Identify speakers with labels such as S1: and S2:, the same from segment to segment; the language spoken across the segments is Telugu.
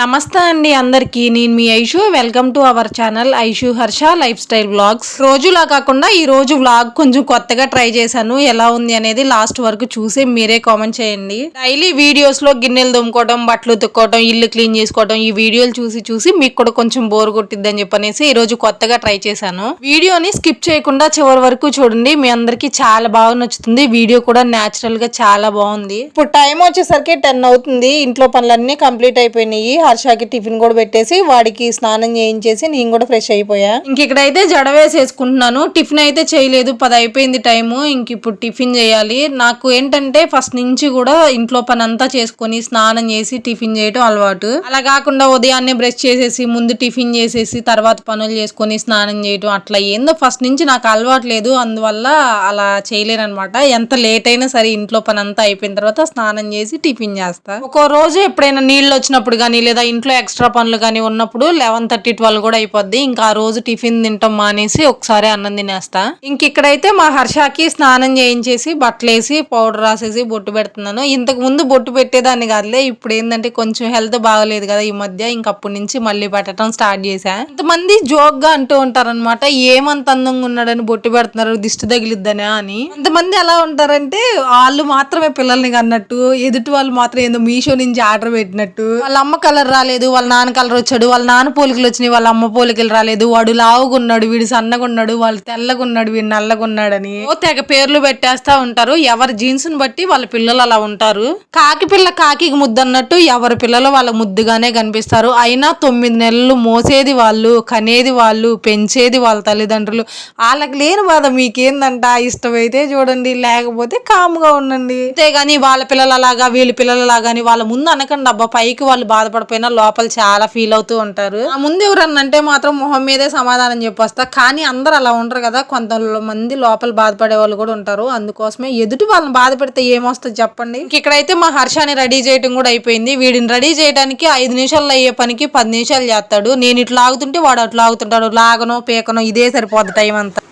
S1: నమస్తే అండి అందరికీ. నేను మీ Aishu. Welcome to our channel Aishu Harsha lifestyle vlogs. రోజులా కాకుండా ఈ రోజు వ్లాగ్ కొంచెం కొత్తగా ట్రై చేశాను. ఎలా ఉంది అనేది లాస్ట్ వరకు చూసి మీరే కామెంట్ చేయండి. డైలీ వీడియోస్లో గిన్నెలు దుమ్ముకోవడం బట్టలు తుక్కోవడం ఇల్లు క్లీన్ చేసుకోవడం ఈ వీడియోలు చూసి చూసి మీకు కూడా కొంచెం బోర్ కొట్టిద్దని చెప్పనేసి ఈ రోజు కొత్తగా ట్రై చేశాను. వీడియోని స్కిప్ చేయకుండా చివరి వరకు చూడండి. మీ అందరికి చాలా బాగా నచ్చుతుంది. వీడియో కూడా న్యాచురల్గా చాలా బాగుంది. ఇప్పుడు టైం వచ్చేసరికి టెన్ అవుతుంది. ఇంట్లో పనులన్నీ కంప్లీట్ అయిపోయినాయి. హర్షకి టిఫిన్ కూడా పెట్టేసి వాడికి స్నానం చేయించేసి నేను కూడా ఫ్రెష్ అయిపోయా. ఇంక ఇక్కడైతే జడ వేసేసుకుంటున్నాను టిఫిన్ అయితే చేయలేదు. పది అయిపోయింది టైము. ఇంక ఇప్పుడు టిఫిన్ చేయాలి. నాకు ఏంటంటే ఫస్ట్ నుంచి కూడా ఇంట్లో పని అంతా చేసుకొని స్నానం చేసి టిఫిన్ చేయడం అలవాటు. అలా కాకుండా ఉదయాన్నే బ్రష్ చేసేసి ముందు టిఫిన్ చేసేసి తర్వాత పనులు చేసుకొని స్నానం చేయడం అట్లా ఏందో ఫస్ట్ నుంచి నాకు అలవాటు లేదు. అందువల్ల అలా చేయలేను అనమాట ఎంత లేట్ అయినా సరే ఇంట్లో పని అంతా అయిపోయిన తర్వాత స్నానం చేసి టిఫిన్ చేస్తా. ఒక్కో రోజు ఎప్పుడైనా నీళ్ళు వచ్చినప్పుడు కానీ లేదా ఇంట్లో ఎక్స్ట్రా పనులు కానీ ఉన్నప్పుడు లెవెన్ థర్టీ ట్వెల్వ్ కూడా అయిపోద్ది. ఇంకా ఆ రోజు టిఫిన్ తింటాం మానేసి ఒకసారి అన్నం తినేస్తా. ఇంక ఇక్కడైతే మా హర్షకి స్నానం చేయించేసి బట్టలేసి పౌడర్ రాసేసి బొట్టు పెడుతున్నాను. ఇంతకు ముందు బొట్టు పెట్టేదాన్ని కాదులే ఇప్పుడు ఏంటంటే కొంచెం హెల్త్ బాగలేదు కదా ఈ మధ్య. ఇంక అప్పటి నుంచి మళ్ళీ పెట్టడం స్టార్ట్ చేశా. కొంతమంది జోక్గా అంటూ ఉంటారనమాట ఏమంత అందంగా ఉన్నాడని బొట్టు పెడుతున్నారు దిష్టి తగిలిద్దనా అని. కొంతమంది ఎలా ఉంటారంటే వాళ్ళు మాత్రమే పిల్లల్ని కన్నట్టు ఎదుటి వాళ్ళు మాత్రం ఏదో మీషో నుంచి ఆర్డర్ పెట్టినట్టు వాళ్ళ అమ్మ కలర్ రాలేదు వాళ్ళ నాన్న కలర్ వచ్చాడు వాళ్ళ నాన్న పోలికలు వచ్చినాయి వాళ్ళ అమ్మ పోలికలు రాలేదు. వాడు లావుగా ఉన్నాడు వీడు సన్నగా ఉన్నాడు వాళ్ళు తెల్లగా ఉన్నాడు వీడు నల్లగా ఉన్నాడని. ఓ తెగ పేర్లు పెట్టేస్తా ఉంటారు. ఎవరి జీన్స్ని బట్టి వాళ్ళ పిల్లలు అలా ఉంటారు. కాకి పిల్ల కాకి ముద్దు అన్నట్టు ఎవరి పిల్లలు వాళ్ళ ముద్దుగానే కనిపిస్తారు. అయినా తొమ్మిది నెలలు మోసేది వాళ్ళు కనేది వాళ్ళు పెంచేది వాళ్ళ తల్లిదండ్రులు. వాళ్ళకి లేని బాధ మీకేందంట? ఇష్టమైతే చూడండి లేకపోతే కామ్గా ఉండండి. అంతేగాని వాళ్ళ పిల్లలు అలాగా వీళ్ళ పిల్లలు అలాగా అని వాళ్ళ ముందు అనకండి అబ్బా పైకి వాళ్ళు బాధపడిపోయినా లోపల చాలా ఫీల్ అవుతూ ఉంటారు. ముందు ఎవరన్నా అంటే మాత్రం మొహం మీదే సమాధానం చెప్పొస్తా. కానీ అందరు అలా ఉండరు కదా. కొంతమంది లోపల బాధపడే వాళ్ళు కూడా ఉంటారు. అందుకోసమే ఎదుటి వాళ్ళని బాధ పెడితే ఏమొస్తుంది చెప్పండి. ఇక్కడైతే మా హర్షాని రెడీ చేయడం కూడా అయిపోయింది. వీడిని రెడీ చేయడానికి ఐదు నిమిషాల్లో అయ్యే పనికి పది నిమిషాలు చేస్తాడు. నేను ఇట్లా ఆగుతుంటే వాడు అట్లా ఆగుతుంటాడు లాగనో పీకనో ఇదే సరిపోద్ది టైం అంతా.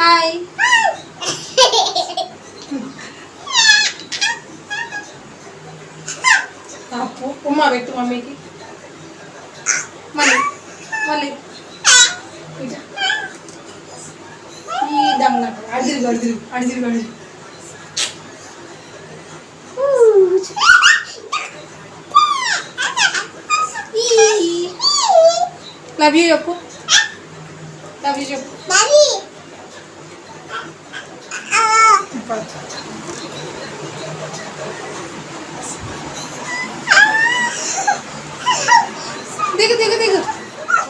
S1: హాయ్ ఉమ్మా పెట్టు మమ్మీకి. మళ్ళీ మళ్ళీ. ఈ దమ్మున అడిదిరు అడిదిరు అడిదిరు అడిదిరు లవ్ యూ చెప్పు. లవ్ యూ చెప్పు. 那个那个那个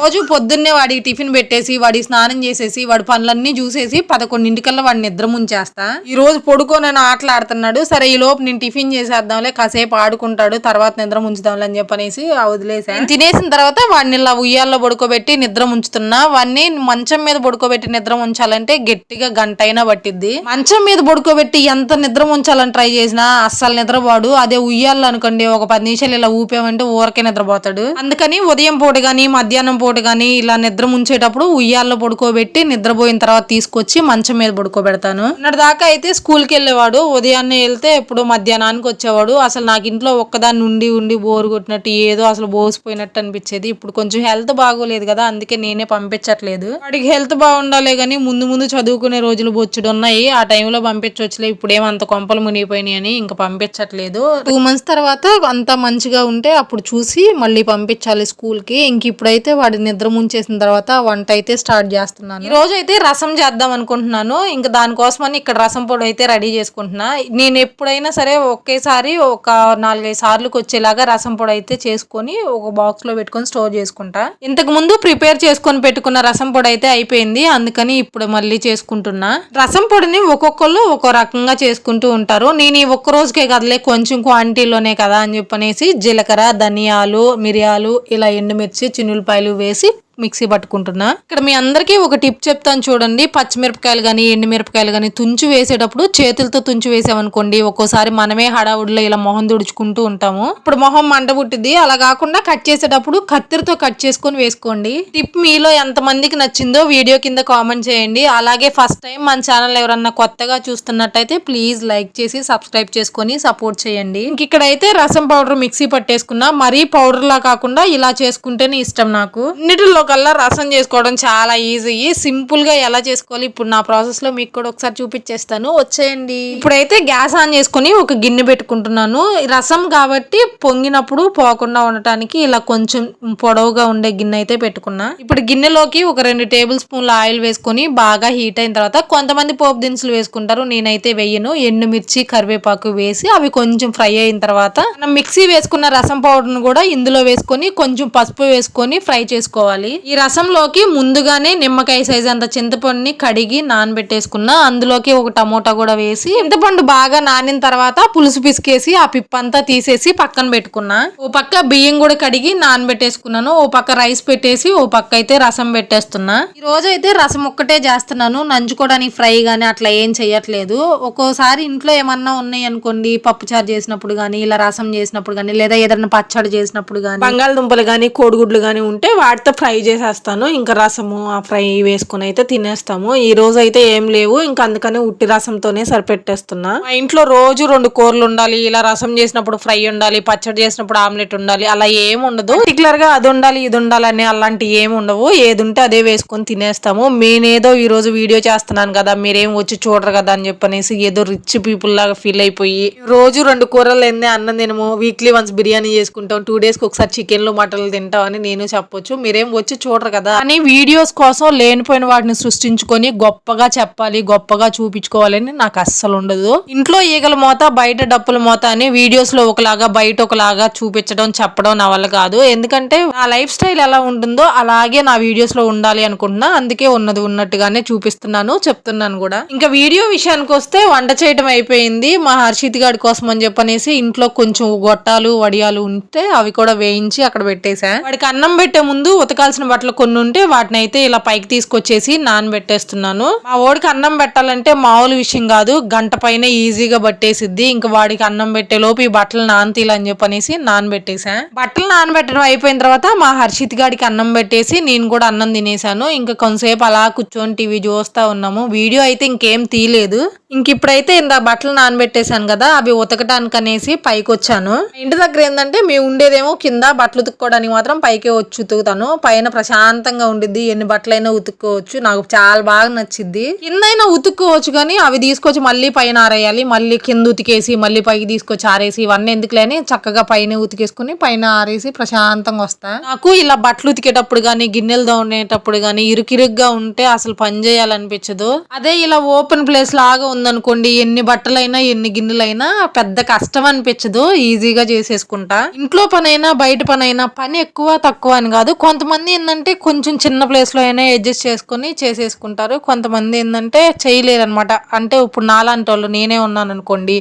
S1: రోజు పొద్దున్నే వాడికి టిఫిన్ పెట్టేసి వాడికి స్నానం చేసేసి వాడి పనులన్నీ చూసేసి పదకొండింటికల్లా వాడిని నిద్ర ముంచేస్తా. ఈ రోజు పడుకోని నేను ఆటలు ఆడుతున్నాడు సరే ఈ లోపు నేను టిఫిన్ చేసేద్దాంలే కాసేపు ఆడుకుంటాడు తర్వాత నిద్ర ముంచుదాంలే అని చెప్పనేసి వదిలేసాను వదిలేసా. తినేసిన తర్వాత వాడిని ఇలా ఉయ్యాల్లో పడుకోబెట్టి నిద్ర ముంచుతున్నా. వాడిని మంచం మీద పడుకోబెట్టి నిద్ర ఉంచాలంటే గట్టిగా గంట అయినా పట్టిద్ది. మంచం మీద పడుకోబెట్టి ఎంత నిద్ర ఉంచాలని ట్రై చేసినా అస్సలు నిద్రపోడు. అదే ఉయ్యాల్లో అనుకోండి ఒక పది నిమిషాలు ఇలా ఊపామంటే ఊరకే నిద్రపోతాడు. అందుకని ఉదయం పూట గానీ మధ్యాహ్నం పూట కానీ ఇలా నిద్ర ముంచేటప్పుడు ఉయ్యాల్లో పడుకోబెట్టి నిద్రపోయిన తర్వాత తీసుకొచ్చి మంచం మీద పడుకోబెడతాను. నిన్నటి దాకా అయితే స్కూల్కి వెళ్ళేవాడు ఉదయాన్నే వెళ్తే ఎప్పుడు మధ్యాహ్నానికి వచ్చేవాడు. అసలు నాకు ఇంట్లో ఒక్కదాన్ని ఉండి ఉండి బోరు కొట్టినట్టు ఏదో అసలు బోసిపోయినట్టు అనిపించేది. ఇప్పుడు కొంచెం హెల్త్ బాగోలేదు కదా అందుకే నేనే పంపించట్లేదు. వాడికి హెల్త్ బాగుండాలి కానీ ముందు ముందు చదువుకునే రోజులు బొచ్చుడు ఉన్నాయి ఆ టైంలో పంపించవచ్చులే ఇప్పుడు అంత కొంపలు మునిగిపోయినాయి అని ఇంకా పంపించట్లేదు. టూ మంత్స్ తర్వాత అంత మంచిగా ఉంటే అప్పుడు చూసి మళ్ళీ పంపించాలి స్కూల్కి ఇంక ఇప్పుడైతే వాడి నిద్ర ముంచేసిన తర్వాత వంట అయితే స్టార్ట్ చేస్తున్నాను. ఈ రోజు అయితే రసం చేద్దాం అనుకుంటున్నాను. ఇంకా దానికోసమని ఇక్కడ రసం పొడి అయితే రెడీ చేసుకుంటున్నా. నేను ఎప్పుడైనా సరే ఒకేసారి ఒక నాలుగైదు సార్లకు వచ్చేలాగా రసం పొడి అయితే చేసుకొని ఒక బాక్స్లో పెట్టుకొని స్టోర్ చేసుకుంటా. ఇంతకు ముందు ప్రిపేర్ చేసుకొని పెట్టుకున్న రసం పొడి అయితే అయిపోయింది. అందుకని ఇప్పుడు మళ్ళీ చేసుకుంటున్నా. రసం పొడిని ఒక్కొక్కళ్ళు ఒక్కో రకంగా చేసుకుంటూ ఉంటారు. నేను ఈ ఒక్క రోజుకే కదలే కొంచెం క్వాంటిటీలోనే కదా అని చెప్పనేసి జీలకర్ర ధనియాలు మిరియాలు ఇలా ఎండుమిర్చి చిన్నులపాయలు వేసి decir. మిక్సీ పట్టుకుంటున్నా. ఇక్కడ మీ అందరికీ ఒక టిప్ చెప్తాను చూడండి. పచ్చిమిరపకాయలు కానీ ఎండుమిరపకాయలు కానీ తుంచి వేసేటప్పుడు చేతులతో తుంచి వేసామనుకోండి ఒక్కోసారి మనమే హడావుడిలో ఇలా మొహం తుడుచుకుంటూ ఉంటాము. ఇప్పుడు మొహం మంట పుట్టింది అలా కాకుండా కట్ చేసేటప్పుడు కత్తిరితో కట్ చేసుకొని వేసుకోండి. టిప్ మీలో ఎంత మందికి నచ్చిందో వీడియో కింద కామెంట్ చేయండి. అలాగే ఫస్ట్ టైం మన ఛానల్ ఎవరన్నా కొత్తగా చూస్తున్నట్టయితే ప్లీజ్ లైక్ చేసి సబ్స్క్రైబ్ చేసుకొని సపోర్ట్ చేయండి. ఇంక ఇక్కడైతే రసం పౌడర్ మిక్సీ పట్టేసుకున్నా. మరీ పౌడర్ లా కాకుండా ఇలా చేసుకుంటేనే ఇష్టం నాకు. అన్నిటిలో కల్లా రసం చేసుకోవడం చాలా ఈజీ. సింపుల్గా ఎలా చేసుకోవాలి? ఇప్పుడు నా ప్రాసెస్లో మీకు కూడా ఒకసారి చూపించేస్తాను వచ్చేయండి. ఇప్పుడైతే గ్యాస్ ఆన్ చేసుకొని ఒక గిన్నె పెట్టుకుంటున్నాను. రసం కాబట్టి పొంగినప్పుడు పోకుండా ఉండటానికి ఇలా కొంచెం పొడవుగా ఉండే గిన్నె అయితే పెట్టుకున్నా. ఇప్పుడు గిన్నెలోకి ఒక రెండు టేబుల్ స్పూన్ల ఆయిల్ వేసుకొని బాగా హీట్ అయిన తర్వాత కొంతమంది పోపు దినుసులు వేసుకుంటారు. నేనైతే వెయ్యను ఎండుమిర్చి కరివేపాకు వేసి అవి కొంచెం ఫ్రై అయిన తర్వాత మనం మిక్సీ వేసుకున్న రసం పౌడర్ను కూడా ఇందులో వేసుకొని కొంచెం పసుపు వేసుకొని ఫ్రై చేసుకోవాలి. ఈ రసంలోకి ముందుగానే నిమ్మకాయ సైజ్ అంత చింతపండుని కడిగి నానబెట్టేసుకున్నా అందులోకి ఒక టమోటా కూడా వేసి చింతపండు బాగా నానిన తర్వాత పులుసు పిసికేసి ఆ పిప్పంతా తీసేసి పక్కన పెట్టుకున్నా. ఓ పక్క బియ్యం కూడా కడిగి నానబెట్టేసుకున్నాను. ఓ పక్క రైస్ పెట్టేసి ఓ పక్క అయితే రసం పెట్టేస్తున్నా. ఈ రోజు అయితే రసం ఒక్కటే చేస్తున్నాను. నంచుకోవడానికి ఫ్రై గానీ అట్లా ఏం చెయ్యట్లేదు. ఒక్కోసారి ఇంట్లో ఏమన్నా ఉన్నాయి అనుకోండి పప్పుచారు చేసినప్పుడు గానీ ఇలా రసం చేసినప్పుడు గానీ లేదా ఏదైనా పచ్చడి చేసినప్పుడు గానీ బంగాళదుంపలు గానీ కోడిగుడ్లు గానీ ఉంటే వాటితో ఫ్రై చేసేస్తాను. ఇంకా రసము ఆ ఫ్రై వేసుకుని అయితే తినేస్తాము. ఈ రోజు అయితే ఏం లేవు. ఇంకా అందుకని ఉట్టి రసంతోనే సరిపెట్టేస్తున్నా. మా ఇంట్లో రోజు రెండు కూరలు ఉండాలి. ఇలా రసం చేసినప్పుడు ఫ్రై ఉండాలి పచ్చడి చేసినప్పుడు ఆమ్లెట్ ఉండాలి. అలా ఏం ఉండదు. పర్టికులర్గా అది ఉండాలి ఇది ఉండాలి అని అలాంటి ఏమి ఉండవు. ఏది ఉంటే అదే వేసుకొని తినేస్తాము. నేనేదో ఈ రోజు వీడియో చేస్తున్నాను కదా మీరేం వచ్చి చూడరు కదా అని చెప్పనేసి ఏదో రిచ్ పీపుల్ లాగా ఫీల్ అయిపోయి రోజు రెండు కూరలు ఏందే అన్నం తినము వీక్లీ వన్స్ బిర్యానీ చేసుకుంటాం టూ డేస్కి ఒకసారి చికెన్లు మటన్లు తింటాం అని నేను చెప్పొచ్చు. మీరేం వచ్చి చూడరు కదా. అని వీడియోస్ కోసం లేనిపోయిన వాటిని సృష్టించుకొని గొప్పగా చెప్పాలి గొప్పగా చూపించుకోవాలని నాకు అస్సలు ఉండదు. ఇంట్లో ఈగల మోత బయట డప్పుల మోత అని వీడియోస్లో ఒకలాగా బయట ఒకలాగా చూపించడం చెప్పడం నా వల్ల కాదు. ఎందుకంటే నా లైఫ్ స్టైల్ ఎలా ఉంటుందో అలాగే నా వీడియోస్లో ఉండాలి అనుకుంటున్నా. అందుకే ఉన్నది ఉన్నట్టుగానే చూపిస్తున్నాను చెప్తున్నాను కూడా. ఇంకా వీడియో విషయానికి వస్తే వంట చేయడం అయిపోయింది. మా హర్షిత్ గారి కోసం అని చెప్పనేసి ఇంట్లో కొంచెం గొట్టాలు వడియాలు ఉంటే అవి కూడా వేయించి అక్కడ పెట్టేశా. వాడికి అన్నం పెట్టే ముందు ఉతకాల్సిన బట్టలు కొన్ని ఉంటే వాటిని అయితే ఇలా పైకి తీసుకొచ్చేసి నానబెట్టేస్తున్నాను. మా వాడికి అన్నం పెట్టాలంటే మామూలు విషయం కాదు గంట పైన ఈజీగా పట్టేసిద్ది ఇంకా వాడికి అన్నం పెట్టే లోపు ఈ బట్టలు నానతీలని చెప్పనేసి నానబెట్టేసా. బట్టలు నానబెట్టడం అయిపోయిన తర్వాత మా హర్షిత్ గాడికి అన్నం పెట్టేసి నేను కూడా అన్నం తినేసాను. ఇంకా కొంతసేపు అలా కూర్చొని టీవీ చూస్తా ఉన్నాము. వీడియో అయితే ఇంకేం తీయలేదు. ఇంక ఇప్పుడైతే ఇంత బట్టలు నానబెట్టేశాను కదా అవి ఉతకటానికి అనేసి పైకి వచ్చాను ఇంటి దగ్గర ఏంటంటే మేము ఉండేదేమో కింద బట్టలు ఉతుక్కోవడానికి మాత్రం పైకే వచ్చి ఉతుకుతాను. పైన ప్రశాంతంగా ఉండిద్ది ఎన్ని బట్టలైనా ఉతుక్కోవచ్చు. నాకు చాలా బాగా నచ్చింది కిందైనా ఉతుక్కోవచ్చు కానీ అవి తీసుకొచ్చి మళ్ళీ పైన ఆరేయాలి. మళ్ళీ కింద ఉతికేసి మళ్ళీ పైకి తీసుకొచ్చి ఆరేసి ఇవన్నీ ఎందుకులేని చక్కగా పైన ఉతికేసుకుని పైన ఆరేసి ప్రశాంతంగా వస్తా. నాకు ఇలా బట్టలు ఉతికేటప్పుడు కానీ గిన్నెలు తోనేటప్పుడు కానీ ఇరుకిరుగ్గా ఉంటే అసలు పని చేయాలనిపించదు. అదే ఇలా ఓపెన్ ప్లేస్ లాగా ఉందనుకోండి ఎన్ని బట్టలైనా ఎన్ని గిన్నెలైనా పెద్ద కష్టం అనిపించదు ఈజీగా చేసేసుకుంటా. ఇంట్లో పనైనా బయట పనైనా పని ఎక్కువ తక్కువ అని కాదు. కొంతమంది ఏంటంటే కొంచెం చిన్న ప్లేస్లో అయినా అడ్జస్ట్ చేసుకొని చేసేసుకుంటారు. కొంతమంది ఏంటంటే చేయలేరు అనమాట అంటే ఇప్పుడు నాలాంటి వాళ్ళు నేనే ఉన్నాను అనుకోండి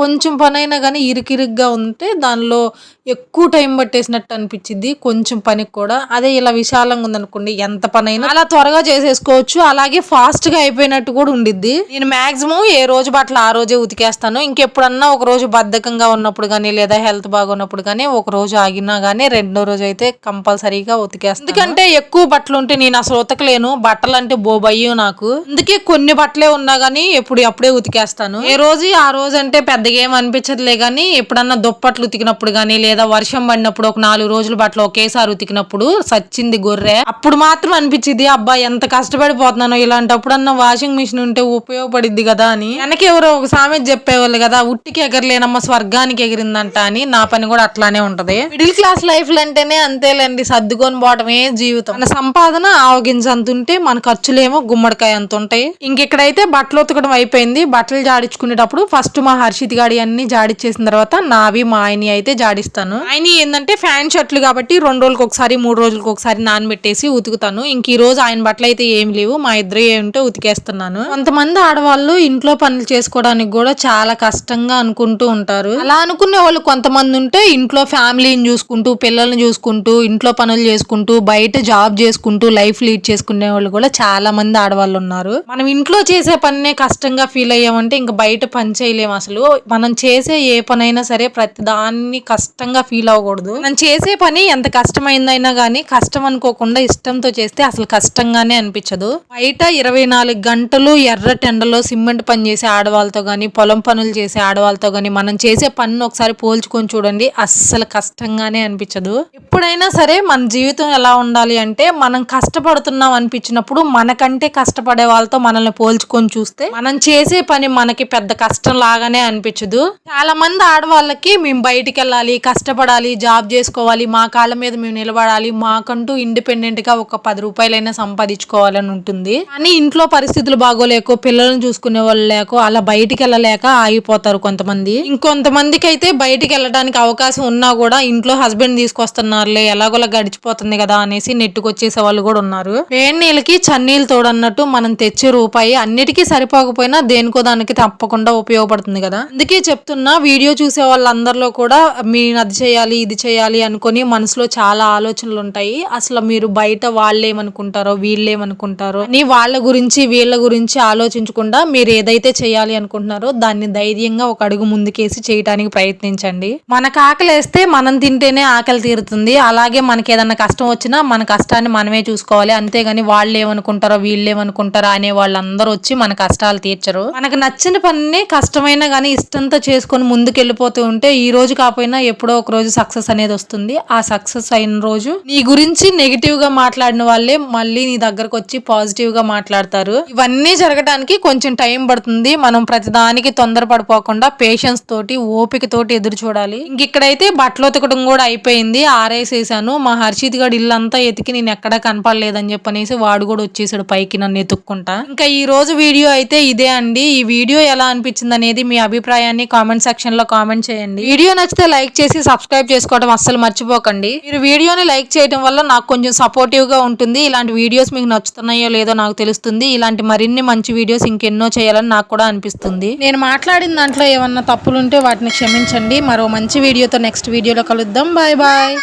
S1: కొంచెం పనైనా కానీ ఇరుకిరుగ్గా ఉంటే దానిలో ఎక్కువ టైం పట్టేసినట్టు అనిపించింది కొంచెం పనికి కూడా. అదే ఇలా విశాలంగా ఉందనుకోండి ఎంత పనైనా అలా త్వరగా చేసేసుకోవచ్చు. అలాగే ఫాస్ట్గా అయిపోయినట్టు కూడా ఉండిద్ది. నేను మాక్సిమం ఏ రోజు బట్టలు ఆ రోజే ఉతికేస్తాను. ఇంకెప్పుడన్నా ఒక రోజు బద్ధకంగా ఉన్నప్పుడు కానీ లేదా హెల్త్ బాగున్నప్పుడు కానీ ఒక రోజు ఆగినా కానీ రెండో రోజు అయితే కంపల్సరీగా ఉతికేస్తాను. ఎందుకంటే ఎక్కువ బట్టలు ఉంటే నేను అసలు ఉతకలేను. బట్టలు అంటే బోబయ్యం నాకు. అందుకే కొన్ని బట్టలే ఉన్నా కానీ ఎప్పుడు అప్పుడే ఉతికేస్తాను. ఏ రోజు ఆ రోజు అంటే పెద్దగా ఏం అనిపించదులే కానీ ఎప్పుడన్నా దుప్పట్లు ఉతికినప్పుడు కానీ లేదా వర్షం పడినప్పుడు ఒక నాలుగు రోజులు బట్టలు ఒకేసారి ఉతికినప్పుడు సచ్చింది గొర్రె. అప్పుడు మాత్రం అనిపించింది అబ్బా ఎంత కష్టపడిపోతున్నానో ఇలాంటప్పుడన్నా వాషింగ్ మిషన్ ఉంటే ఉపయోగపడిద్ది కదా. అని. వెనక ఎవరో ఒక సామెత చెప్పేవాళ్ళు కదా ఉట్టికి ఎగరలేనమ్మ స్వర్గానికి ఎగిరిందంట అని. నా పని కూడా అట్లానే ఉంటది. మిడిల్ క్లాస్ లైఫ్ అంటేనే అంతేలేండి సర్దుకొని పోవటమే జీవితం. మన సంపాదన ఆవగింజ అంత ఉంటే మన ఖర్చులేమో గుమ్మడికాయ అంత ఉంటాయి ఇంకెక్కడైతే బట్టలు ఉతకడం అయిపోయింది. బట్టలు జాడించుకునేటప్పుడు ఫస్ట్ మా హర్షిత్ గాడి అన్ని జాడిచ్చేసిన తర్వాత నావి మా ఆయని అయితే జాడిస్తాను. ఆయన ఏంటంటే ఫ్యాన్ షర్ట్లు కాబట్టి రెండు రోజులకు ఒకసారి మూడు రోజులకు ఒకసారి నానబెట్టేసి ఉతుకుతాను. ఇంక ఈ రోజు ఆయన బట్టలు అయితే ఏం లేవు. మా ఇద్దరు ఏంటో ఉతికేస్తున్నాను. కొంతమంది ఆడవాళ్ళు ఇంట్లో ఇంట్లో పనులు చేసుకోవడానికి కూడా చాలా కష్టంగా అనుకుంటూ ఉంటారు. అలా అనుకునే వాళ్ళు కొంతమంది ఉంటే ఇంట్లో ఫ్యామిలీని చూసుకుంటూ పిల్లల్ని చూసుకుంటూ ఇంట్లో పనులు చేసుకుంటూ బయట జాబ్ చేసుకుంటూ లైఫ్ లీడ్ చేసుకునే వాళ్ళు కూడా చాలా మంది ఆడవాళ్ళు ఉన్నారు. మనం ఇంట్లో చేసే పనినే కష్టంగా ఫీల్ అయ్యామంటే ఇంకా బయట పని చేయలేము అసలు. మనం చేసే ఏ పనైనా సరే ప్రతి దాన్ని కష్టంగా ఫీల్ అవ్వకూడదు. మనం చేసే పని ఎంత కష్టమైందైనా కానీ కష్టం అనుకోకుండా ఇష్టంతో చేస్తే అసలు కష్టంగానే అనిపించదు. బయట ఇరవై నాలుగు గంటలు ఎర్ర టెండలో సిమెంట్ పని చేసే ఆడవాళ్ళతో కానీ పొలం పనులు చేసే ఆడవాళ్ళతో కానీ మనం చేసే పనిని ఒకసారి పోల్చుకొని చూడండి. అస్సలు కష్టంగానే అనిపించదు. ఎప్పుడైనా సరే మన జీవితం ఎలా ఉండాలి అంటే మనం కష్టపడుతున్నాం అనిపించినప్పుడు మనకంటే కష్టపడే వాళ్ళతో మనల్ని పోల్చుకొని చూస్తే మనం చేసే పని మనకి పెద్ద కష్టం లాగానే అనిపించదు. చాలా మంది ఆడవాళ్ళకి మేము బయటికి వెళ్ళాలి కష్టపడాలి జాబ్ చేసుకోవాలి మా కాళ్ళ మీద మేము నిలబడాలి మాకంటూ ఇండిపెండెంట్గా ఒక పది రూపాయలైనా సంపాదించుకోవాలని ఉంటుంది. కానీ ఇంట్లో పరిస్థితులు బాగోలేకో పిల్లల్ని చూసుకునే వాళ్ళు లేకో అలా బయటికి వెళ్ళలేక ఆగిపోతారు కొంతమంది. ఇంకొంతమందికి అయితే బయటికి వెళ్ళడానికి అవకాశం ఉన్నా కూడా ఇంట్లో హస్బెండ్ తీసుకొస్తున్నారులే ఎలాగోలా గడిచిపోతుంది కదా అనేసి నెట్టుకొచ్చేసే వాళ్ళు కూడా ఉన్నారు. వేడి నీళ్ళకి చన్నీళ్ళు తోడన్నట్టు మనం తెచ్చే రూపాయి అన్నిటికీ సరిపోకపోయినా దేనికో దానికి తప్పకుండా ఉపయోగపడుతుంది కదా. అందుకే చెప్తున్నా వీడియో చూసే వాళ్ళందరిలో కూడా మీరు అది చేయాలి ఇది చేయాలి అనుకొని మనసులో చాలా ఆలోచనలు ఉంటాయి. అసలు మీరు బయట వాళ్ళేమనుకుంటారో వీళ్ళేమనుకుంటారో నీ వాళ్ళ గురించి వీళ్ళ గురించి ఆలోచించకుండా మీరు ఏదైతే చేయాలి అనుకుంటున్నారో దాన్ని ధైర్యంగా ఒక అడుగు ముందుకేసి చేయటానికి ప్రయత్నించండి. మనకు ఆకలి వేస్తే మనం తింటేనే ఆకలి తీరుతుంది. అలాగే మనకి ఏదన్నా కష్టం వచ్చినా మన కష్టాన్ని మనమే చూసుకోవాలి. అంతేగాని వాళ్ళు ఏమనుకుంటారో వీళ్ళు ఏమనుకుంటారో అనే వాళ్ళందరూ వచ్చి మన కష్టాలు తీర్చరు. మనకు నచ్చిన పనిని కష్టమైనా కానీ ఇష్టంతో చేసుకొని ముందుకు వెళ్ళిపోతూ ఉంటే ఈ రోజు కాకపోయినా ఎప్పుడో ఒక రోజు సక్సెస్ అనేది వస్తుంది. ఆ సక్సెస్ అయిన రోజు నీ గురించి నెగిటివ్గా మాట్లాడిన వాళ్ళే మళ్ళీ నీ దగ్గరకు వచ్చి పాజిటివ్గా మాట్లాడతారు. ఇవన్నీ జరగడానికి కొంచెం టైం పడుతుంది మనం ప్రతిదానికి తొందరపడిపోకుండా పేషెన్స్ తోటి ఓపిక తోటి ఎదురు చూడాలి. ఇంక ఇక్కడైతే బట్టలు ఉతకడం కూడా అయిపోయింది. ఆరేసేసాను. మా హర్షిత్ గడు ఇల్లు అంతా ఎతికి నేను ఎక్కడా కనపడలేదని చెప్పనేసి వాడు కూడా వచ్చేసాడు పైకి నన్ను ఎతుక్కుంటా. ఇంకా ఈ రోజు వీడియో అయితే ఇదే అండి. ఈ వీడియో ఎలా అనిపించింది అనేది మీ అభిప్రాయాన్ని కామెంట్ సెక్షన్లో కామెంట్ చేయండి. వీడియో నచ్చితే లైక్ చేసి సబ్స్క్రైబ్ చేసుకోవడం అస్సలు మర్చిపోకండి. మీరు వీడియోని లైక్ చేయడం వల్ల నాకు కొంచెం సపోర్టివ్గా ఉంటుంది. ఇలాంటి వీడియోస్ మీకు నచ్చుతున్నాయో లేదో నాకు తెలుస్తుంది. ఇలాంటి మరిన్ని మంచి వీడియోస్ ఇంకెన్నో చేయాలని నాకు కూడా అనిపిస్తుంది. నేను మాట్లాడిన దాంట్లో ఏమన్నా తప్పులుంటే వాటిని క్షమించండి. మరో మంచి వీడియోతో నెక్స్ట్ వీడియోలో కలుద్దాం. Bye bye